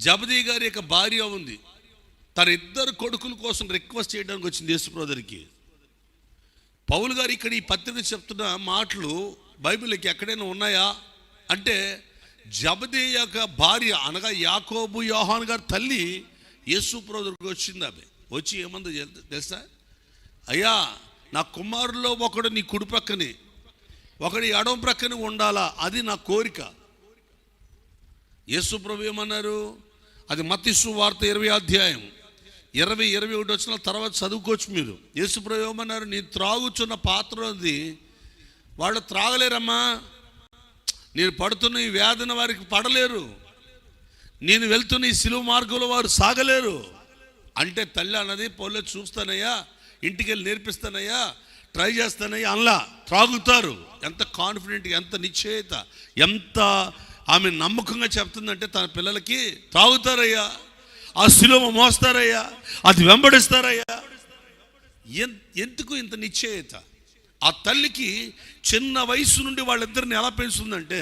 జబదీ గారి యొక్క భార్య ఉంది. తన ఇద్దరు కొడుకుల కోసం రిక్వెస్ట్ చేయడానికి వచ్చింది యేసు బ్రదర్కి. పౌలు గారు ఇక్కడ ఈ పత్రిక చెప్తున్న మాటలు బైబిల్కి ఎక్కడైనా ఉన్నాయా? అంటే జబదే యొక్క భార్య అనగా యాకోబు యోహాన్ గారి తల్లి యేసు బ్రదర్కి వచ్చింది ఆమె. వచ్చి ఏమందో తెలుసా? అయ్యా నా కుమారుల్లో ఒకడు నీ కుడి ప్రక్కనే ఒకడు ఎడమ ప్రక్కనే ఉండాలా? అది నా కోరిక. యేసు ప్రభు ఏమన్నారు? అది మతిసు వార్త ఇరవై అధ్యాయం. ఇరవై ఇరవై ఒకటి వచ్చిన తర్వాత చదువుకోవచ్చు మీరు. యేసు ప్రభు ఏమన్నారు నీ త్రాగుచున్న పాత్ర అది. వాళ్ళు త్రాగలేరమ్మా. నేను పడుతున్న ఈ వేదన వారికి పడలేరు. నేను వెళ్తున్న ఈ సిలువ మార్గంలో వారు సాగలేరు. అంటే తల్లి అన్నది పొల్లె చూస్తానయ్యా ఇంటికి వెళ్ళి నేర్పిస్తానయ్యా ట్రై చేస్తానయ్యా అనలా. త్రాగుతారు. ఎంత కాన్ఫిడెంట్ ఎంత నిశ్చయత ఎంత ఆమె నమ్మకంగా చెప్తుందంటే తన పిల్లలకి త్రాగుతారయ్యా ఆ శిలువ మోస్తారయ్యా అది వెంబడిస్తారయ్యా. ఎన్- ఎందుకు ఇంత నిశ్చయత? ఆ తల్లికి చిన్న వయసు నుండి వాళ్ళిద్దరిని ఎలా పెంచుతుందంటే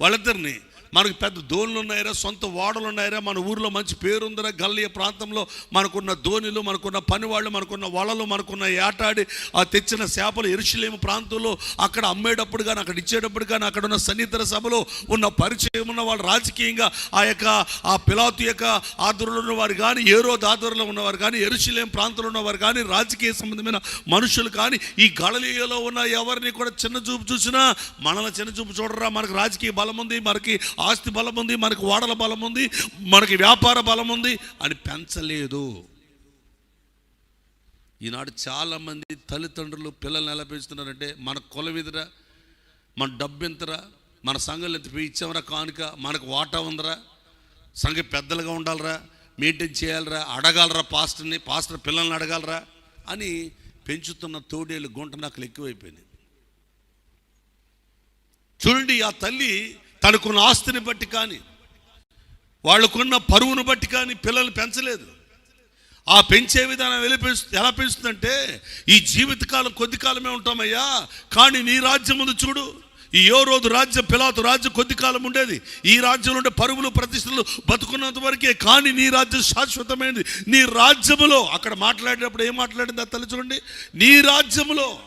వాళ్ళిద్దరిని మనకు పెద్ద దోణులు ఉన్నాయరా సొంత ఓడలు ఉన్నాయరా మన ఊర్లో మంచి పేరుందరా. గల్లియ ప్రాంతంలో మనకున్న ధోనిలు మనకున్న పనివాళ్ళు మనకున్న వలలు మనకున్న ఏటాడి ఆ తెచ్చిన చేపలు ఎరుషులేము ప్రాంతంలో అక్కడ అమ్మేటప్పుడు కానీ అక్కడ ఇచ్చేటప్పుడు కానీ అక్కడ ఉన్న సన్నిహితర సభలో ఉన్న పరిచయం ఉన్న వాళ్ళు రాజకీయంగా ఆ యొక్క ఆ పిలాతు యొక్క ఆధ్వర్యంలో ఉన్నవారు కానీ ఏ రోజు ఆధ్వర్యంలో ఉన్నవారు కానీ ఎరుషులేం ప్రాంతంలో ఉన్నవారు కానీ రాజకీయ సంబంధమైన మనుషులు కానీ ఈ గళలీయలో ఉన్న ఎవరిని కూడా చిన్న చూపు చూసినా మనల్ని చిన్న చూపు చూడరా. మనకు రాజకీయ బలం ఉంది మనకి ఆస్తి బలం ఉంది మనకి ఓడల బలం ఉంది మనకి వ్యాపార బలం ఉంది అని పెంచలేదు. ఈనాడు చాలామంది తల్లిదండ్రులు పిల్లల్ని ఎలా పెంచుతున్నారంటే మన కులవిదిరా మన డబ్బింతరా మన సంఘాలు ఎంత ఇచ్చామరా కానుక మనకు వాటా ఉందరా సంఘ పెద్దలుగా ఉండాలరా మెయింటైన్ చేయాలరా అడగాలరా పాస్టర్ని పాస్టర్ పిల్లల్ని అడగాలరా అని పెంచుతున్న తోడేళ్ళు గుంట నాకు ఎక్కువైపోయినాయి. చూడండి ఆ తల్లి తనకున్న ఆస్తిని బట్టి కానీ వాళ్ళకున్న పరువును బట్టి కానీ పిల్లల్ని పెంచలేదు. ఆ పెంచే విధానం ఎలా పెంచు ఎలా పెంచుతుందంటే ఈ జీవితకాలం కొద్ది కాలమే ఉంటామయ్యా కానీ నీ రాజ్యం ముందు చూడు. ఈ ఏ రోజు రాజ్యం పిలాతు రాజ్యం కొద్ది కాలం ఉండేది. ఈ రాజ్యంలో ఉండే పరువులు ప్రతిష్టలు బతుకున్నంత వరకే కానీ నీ రాజ్యం శాశ్వతమైనది నీ రాజ్యములో అక్కడ మాట్లాడేటప్పుడు ఏం మాట్లాడింది తల్లి చూడండి. నీ రాజ్యములో